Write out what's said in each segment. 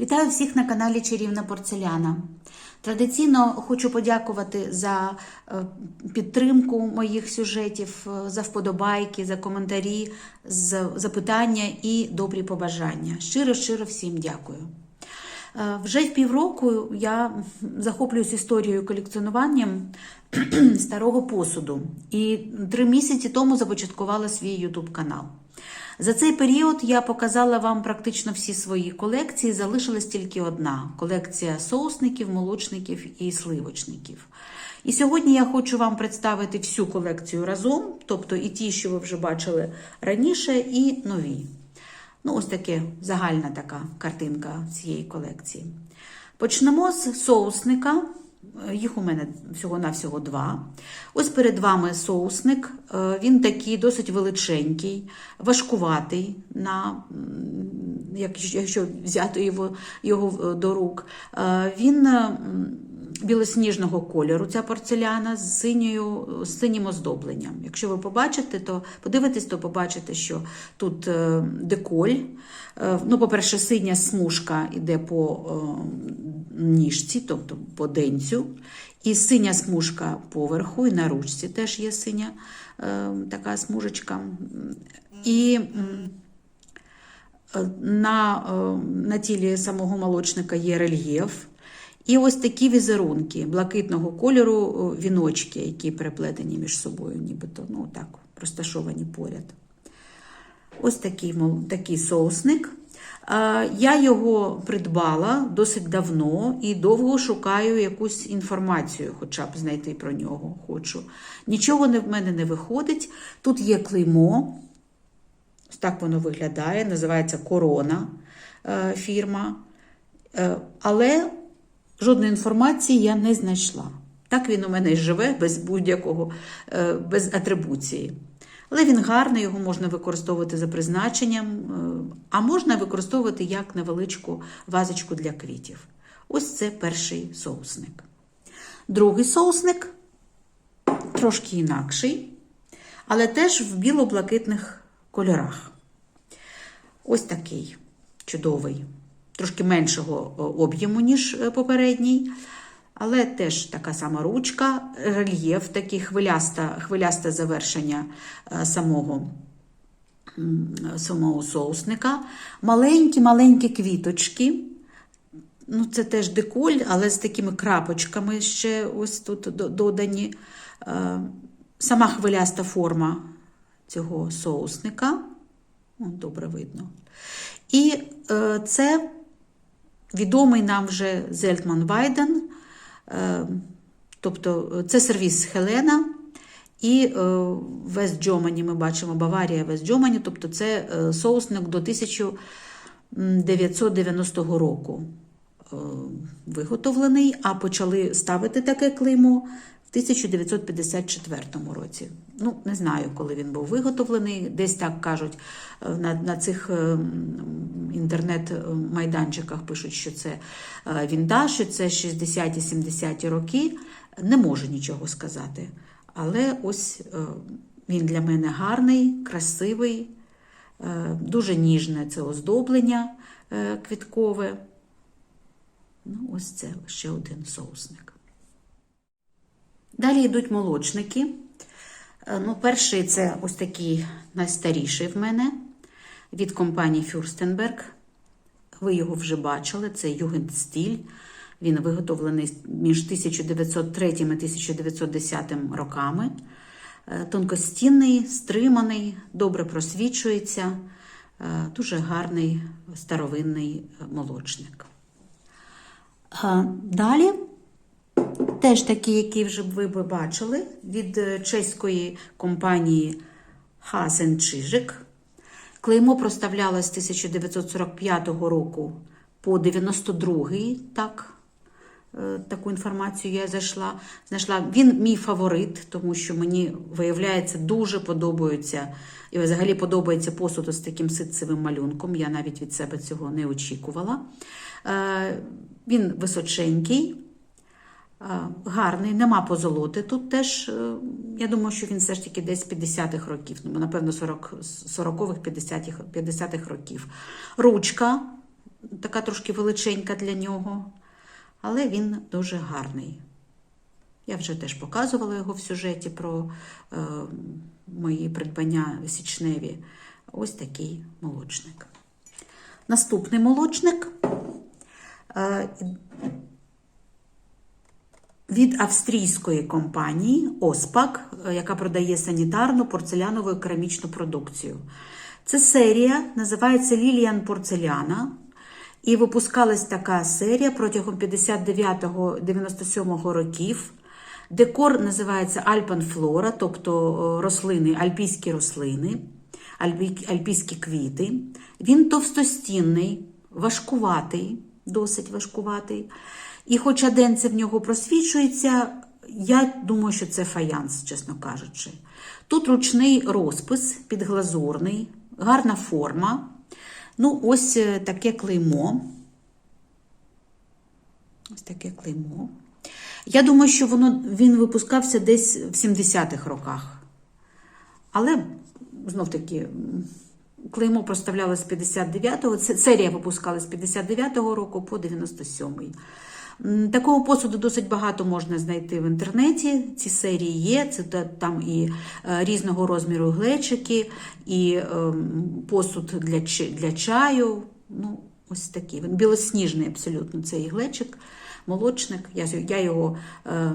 Вітаю всіх на каналі Чарівна Порцеляна. Традиційно хочу подякувати за е, підтримку моїх сюжетів, е, за вподобайки, за коментарі, за запитання і добрі побажання. Щиро-щиро всім дякую. Е, Вже в півроку я захоплююсь історією колекціонуванням старого посуду і три місяці тому започаткувала свій YouTube канал. За цей період я показала вам практично всі свої колекції. Залишилась тільки одна колекція соусників, молочників і сливочників. І сьогодні я хочу вам представити всю колекцію разом, тобто і ті, що ви вже бачили раніше, і нові. Ну, ось таке загальна така картинка цієї колекції. Почнемо з соусника. Їх у мене всього-навсього два. Ось перед вами соусник. Е, Він такий досить величенький, важкуватий, на, якщо взяти його, його до рук. Е, Він білосніжного кольору, ця порцеляна з, синьою, з синім оздобленням. Якщо ви побачите, то подивитесь, то побачите, що тут е, деколь. Е, Ну, по-перше, синя смужка йде по е, ніжці, тобто по денцю, і синя смужка поверху, і на ручці теж є синя така смужечка. І на, на тілі самого молочника є рельєф. І ось такі візерунки блакитного кольору е, віночки, які переплетені між собою, нібито ну так, розташовані поряд. Ось такий, такий соусник. Я його придбала досить давно і довго шукаю якусь інформацію, хоча б знайти про нього хочу. Нічого в мене не виходить. Тут є клеймо. Так воно виглядає, називається Корона е, фірма. Е, Але жодної інформації я не знайшла. Так він у мене і живе без будь-якого, е, без атрибуції. Але він гарний, його можна використовувати за призначенням, е, а можна використовувати як невеличку вазочку для квітів. Ось це перший соусник. Другий соусник трошки інакший, але теж в біло-блакитних кольорах. Ось такий чудовий, трошки меншого об'єму, ніж е, попередній. Але теж така сама ручка, рельєф, такий хвиляста, хвилясте завершення е, самого, самого соусника. Маленькі-маленькі квіточки. Ну, це теж деколь, але з такими крапочками ще ось тут додані. Е, Сама хвиляста форма цього соусника. Добре видно. І е, це відомий нам вже Зельтман Вайден. Е, Тобто е, це сервіс Хелена. І е, Вест Джомані ми бачимо Баварія Вест Джомані, тобто це соусник до 1990 року виготовлений, а почали ставити таке клеймо 1954 році. Ну, не знаю, коли він був виготовлений. Десь так кажуть е, на, на цих е, інтернет-майданчиках пишуть, що це е, вінтаж, що це 60-70-ті роки. Не можу нічого сказати. Але ось він для мене гарний, красивий, дуже ніжне це оздоблення квіткове. Ну, ось це ще один соусник. Далі йдуть молочники. Е, Ну, перший це ось такий найстаріший в мене від компанії Fürstenberg. Ви його вже бачили, це Югендстіль. Він виготовлений між 1903 і 1910 роками. Е, Тонкостінний, стриманий, добре просвічується, е, дуже гарний старовинний молочник. Далі теж такий, який вже ви бачили, від е, чеської компанії Хасен Чижик. Клеймо проставлялось з 1945 року по 92-й, так, е, таку інформацію я зайшла, знайшла. Він мій фаворит, тому що мені, виявляється, дуже подобається, і взагалі подобається посуд з таким ситцевим малюнком. Я навіть від себе цього не очікувала. Е, Він височенький. Гарний, нема позолоти. Тут теж, е, я думаю, що він все ж таки десь 50-х років, ну, напевно, 40, 40-х, 50-х 50 років. Ручка така трошки величенька для нього, але він дуже гарний. Я вже теж показувала його в сюжеті про е, мої придбання січневі. Ось такий молочник. Наступний молочник е, від австрійської компанії Оспак, е, яка продає санітарну порцелянову і керамічну продукцію. Це серія, називається Ліліан Порцеляна. І випускалась така серія протягом 59-97 років. Декор називається Альпенфлора, тобто е, рослини, альпійські рослини, альпійські квіти. Він товстостінний, важкуватий, досить важкуватий. І хоча денце в нього просвічується, я думаю, що це фаянс, чесно кажучи. Тут ручний розпис, підглазурний, гарна форма. Ну, ось е, таке клеймо. Ось таке клеймо. Я думаю, що воно, він випускався десь в 70-х роках. Але знов таки клеймо проставляло з 59-го, серія випускалась з 59-го року по 97-й. Такого посуду досить багато можна знайти в інтернеті. Ці серії є. Це там і е, різного розміру глечики, і ем, посуд для, для чаю. Ну, ось такий. Він білосніжний абсолютно цей глечик. Молочник, я, я його е,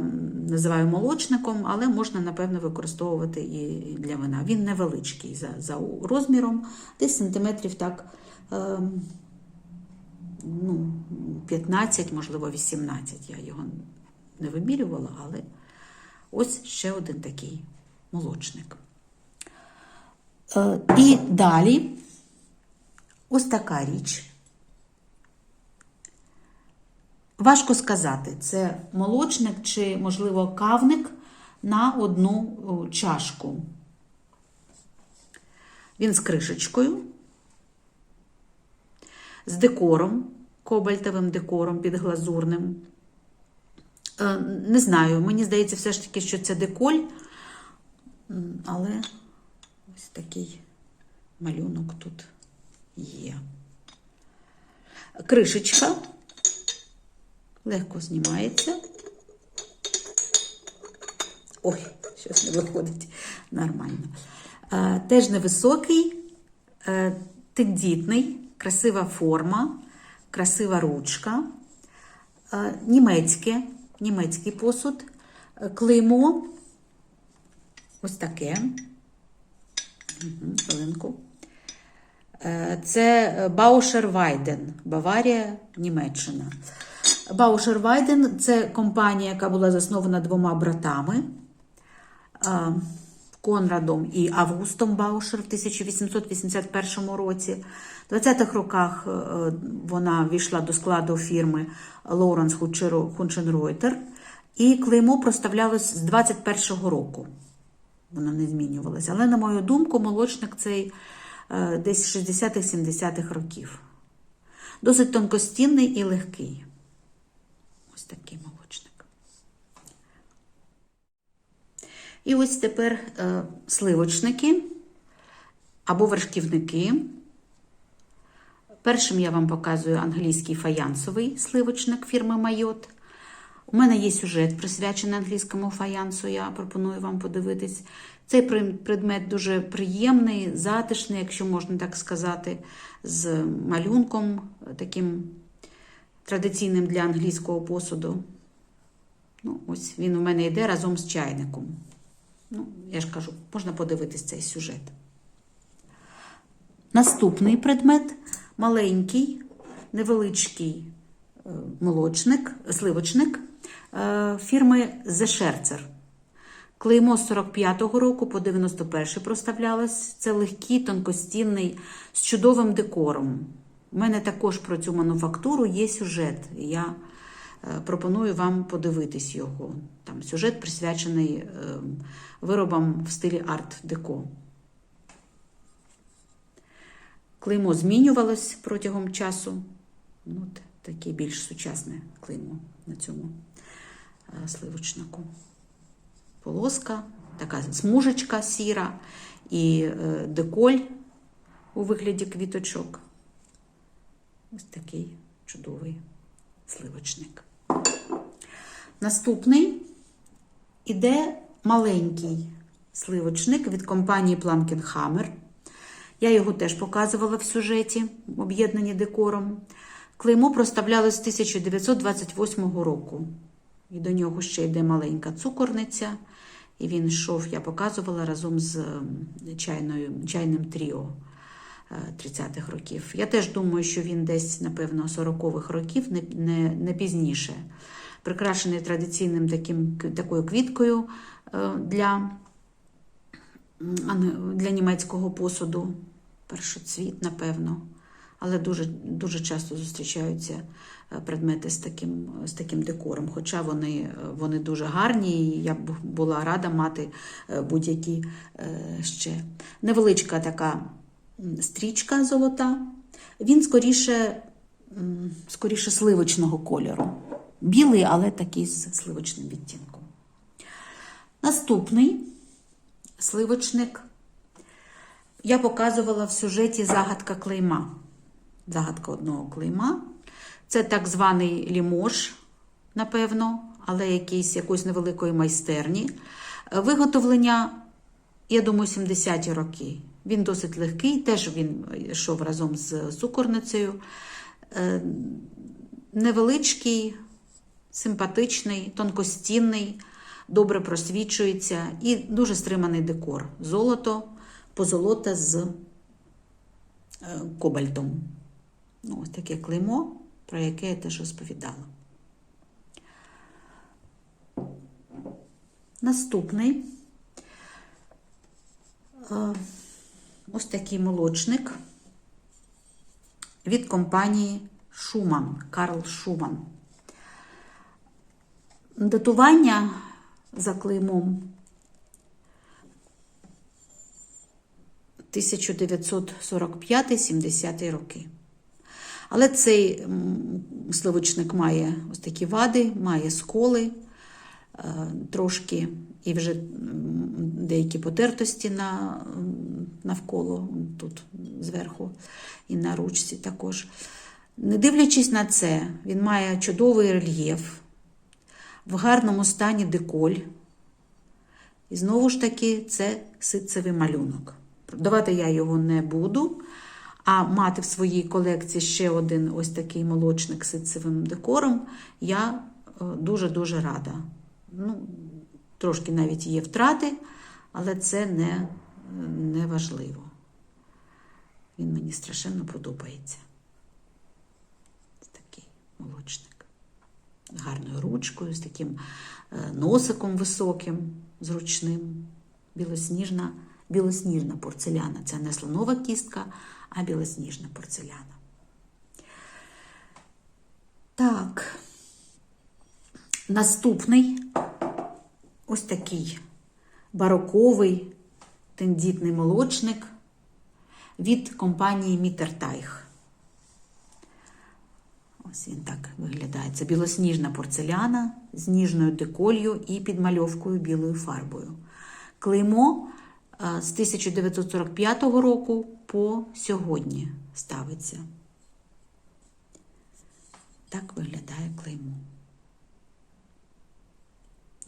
називаю молочником, але можна, напевно, використовувати і для вина. Він невеличкий за, за розміром, десь сантиметрів так е, ну, 15, можливо, 18. Я його не вимірювала, але ось ще один такий молочник. Е, і далі ось така річ. Важко сказати, це молочник чи, можливо, кавник на одну чашку. Він з кришечкою, з декором, кобальтовим декором підглазурним. Е, Не знаю, мені здається, все ж таки, що це деколь, але ось такий малюнок тут є. Кришечка легко знімається. Ой, щось не виходить нормально. Е, Теж невисокий, е, тендітний, красива форма, красива ручка, Е, німецьке, німецький посуд, Е, клеймо ось таке. Мгм, Хвилинку. Е, Це Баушер Вайден, Баварія, Німеччина. Баушер Вайден це компанія, яка була заснована двома братами Конрадом і Августом Баушер в 1881 році. В 20-х роках е, вона війшла до складу фірми Лоуренс Хунченройтер, і клеймо проставлялось з 21-го року. Воно не змінювалося. Але, на мою думку, молочник цей е, десь 60-70-х років. Досить тонкостінний і легкий. Ось такий молочник. І ось тепер е, сливочники або вершківники. Першим я вам показую англійський фаянсовий сливочник фірми Майот. У мене є сюжет присвячений англійському фаянсу. Я пропоную вам подивитись. Цей предмет дуже приємний, затишний, якщо можна так сказати, з малюнком е, таким традиційним для англійського посуду. Ну, ось він у мене йде разом з чайником. Ну, я ж кажу, можна подивитись цей сюжет. Наступний предмет маленький, невеличкий е, молочник, сливочник е, фірми Scherzer. Клеймо з 45-го року по 91-й проставлялось. Це легкий, тонкостінний, з чудовим декором. У мене також про цю мануфактуру є сюжет. Я пропоную вам подивитись його. Там сюжет присвячений е, виробам в стилі арт-деко. Клеймо змінювалось протягом часу. Ну, таке більш сучасне клеймо на цьому е, сливочнику. Полоска, така смужечка сіра і е, деколь у вигляді квіточок. Ось такий чудовий сливочник. Наступний іде маленький сливочник від компанії Hammer. Я його теж показувала в сюжеті, об'єднані декором. Клеймо проставляли з 1928 року. І до нього ще йде маленька цукорниця. І він йшов, я показувала разом з ем, чайною, чайним тріо е, 30-х років. Я теж думаю, що він десь, напевно, 40-х років, не, не, не пізніше. Прикрашений традиційним таким, такою квіткою е, для, для німецького посуду. Першоцвіт, напевно. Але дуже, дуже часто зустрічаються е, предмети з таким, з таким декором. Хоча вони, е, вони дуже гарні, і я б була рада мати будь-які ще. Невеличка така стрічка золота. Він скоріше, скоріше сливочного кольору. Білий, але такий з сливочним відтінком. Наступний сливочник я показувала в сюжеті загадка клейма. Загадка одного клейма. Це так званий лімош, напевно, але якийсь якоїсь невеликої майстерні. Виготовлення, я думаю, 70-ті роки. Він досить легкий, теж він йшов разом з цукорницею. Е, Невеличкий, симпатичний, тонкостінний, добре просвічується і дуже стриманий декор. Золото, позолота з е, кобальтом. Ну, ось таке клеймо, про яке я теж розповідала. Наступний е, ось такий молочник від компанії Шуман, Карл Шуман. Датування за клеймом 1945-70 роки. Але цей сливочник має ось такі вади, має сколи е, трошки і вже деякі потертості на, навколо, тут зверху, і на ручці також. Не дивлячись на це, він має чудовий рельєф, в гарному стані деколь. І знову ж таки, це ситцевий малюнок. Продавати я його не буду, а мати в своїй колекції ще один ось такий молочник з ситцевим декором я е, дуже-дуже рада. Ну, трошки навіть є втрати, але це не, не важливо. Він мені страшенно подобається. Такий молочник. Гарною ручкою, з таким е, носиком високим, зручним, білосніжна, білосніжна порцеляна. Це не слонова кістка, а білосніжна порцеляна. Так, наступний ось такий бароковий тендітний молочник від компанії Мітертайх. Ось він так виглядає. Це білосніжна порцеляна з ніжною деколью і підмальовкою білою фарбою. Клеймо е, з 1945 року по сьогодні ставиться. Так виглядає клеймо.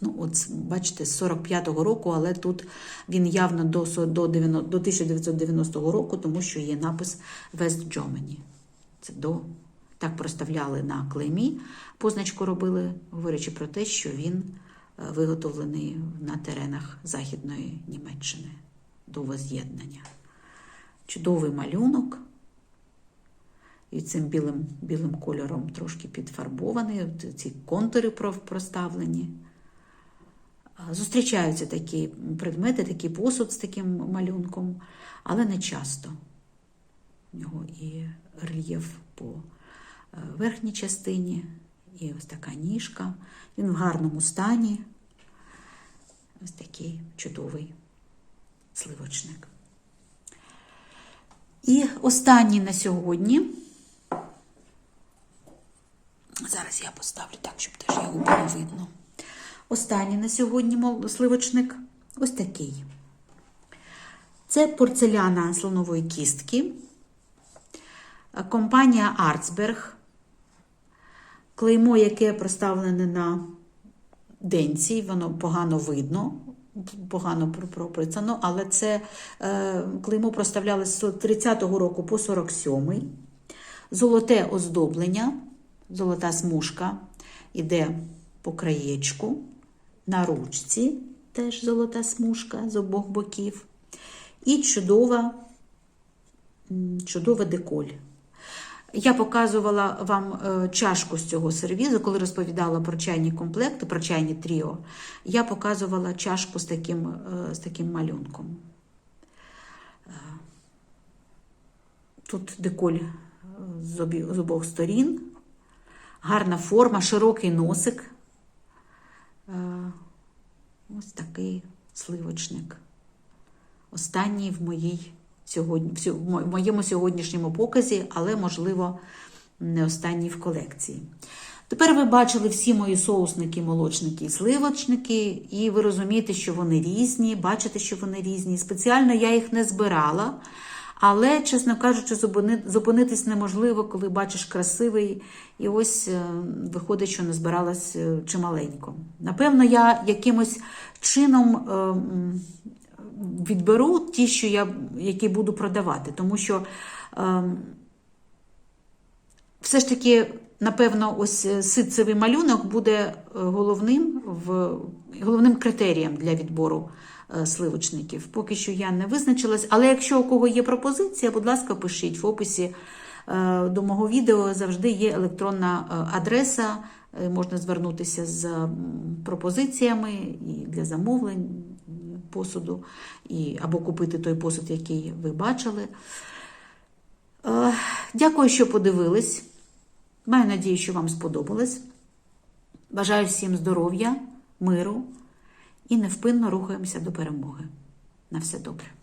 Ну, от, бачите, з 45-го року, але тут він явно до, до, до 1990 року, тому що є напис West Germany. Це до так проставляли на клеймі, позначку робили, говорячи про те, що він е, виготовлений на теренах Західної Німеччини до воз'єднання. Чудовий малюнок. І цим білим, білим кольором трошки підфарбований, ці контури проставлені. Зустрічаються такі предмети, такий посуд з таким малюнком, але не часто. У нього і рельєф по е, верхній частині, і ось така ніжка. Він в гарному стані. Ось такий чудовий сливочник. І останній на сьогодні. Зараз я поставлю так, щоб теж його було видно. Останній на сьогодні сливочник ось такий. Це порцеляна слонової кістки Е, Компанія Арцберг. Клеймо, яке проставлене на денці, воно погано видно, погано про- прописано, але це е, клеймо проставлялося з 30-го року по 47-й. Золоте оздоблення, золота смужка іде по краєчку, на ручці теж золота смужка з обох боків. І чудова, чудова деколь. Я показувала вам е, чашку з цього сервізу, коли розповідала про чайні комплекти, про чайні тріо. Я показувала чашку з таким, е, з таким малюнком. Е, Тут деколь з, обох сторін, гарна форма, широкий носик. Ось такий сливочник. Останній в моїй сьогодні, в моєму сьогоднішньому показі, але, можливо, не останній в колекції. Тепер ви бачили всі мої соусники, молочники і сливочники, і ви розумієте, що вони різні, бачите, що вони різні. Спеціально я їх не збирала, але, чесно кажучи, зупинитись неможливо, коли бачиш красивий, і ось е, виходить, що не збиралась е, чималенько. Напевно, я якимось чином е, відберу ті, що я, які буду продавати, тому що е, все ж таки, напевно, ось е, ситцевий малюнок буде е, головним, в, головним критерієм для відбору е, сливочників. Поки що я не визначилась, але якщо у кого є пропозиція, будь ласка, пишіть в описі до мого відео завжди є електронна адреса. Можна звернутися з пропозиціями і для замовлень посуду, і, або купити той посуд, який ви бачили. Е, Дякую, що подивились. Маю надію, що вам сподобалось. Бажаю всім здоров'я, миру і невпинно рухаємося до перемоги. На все добре.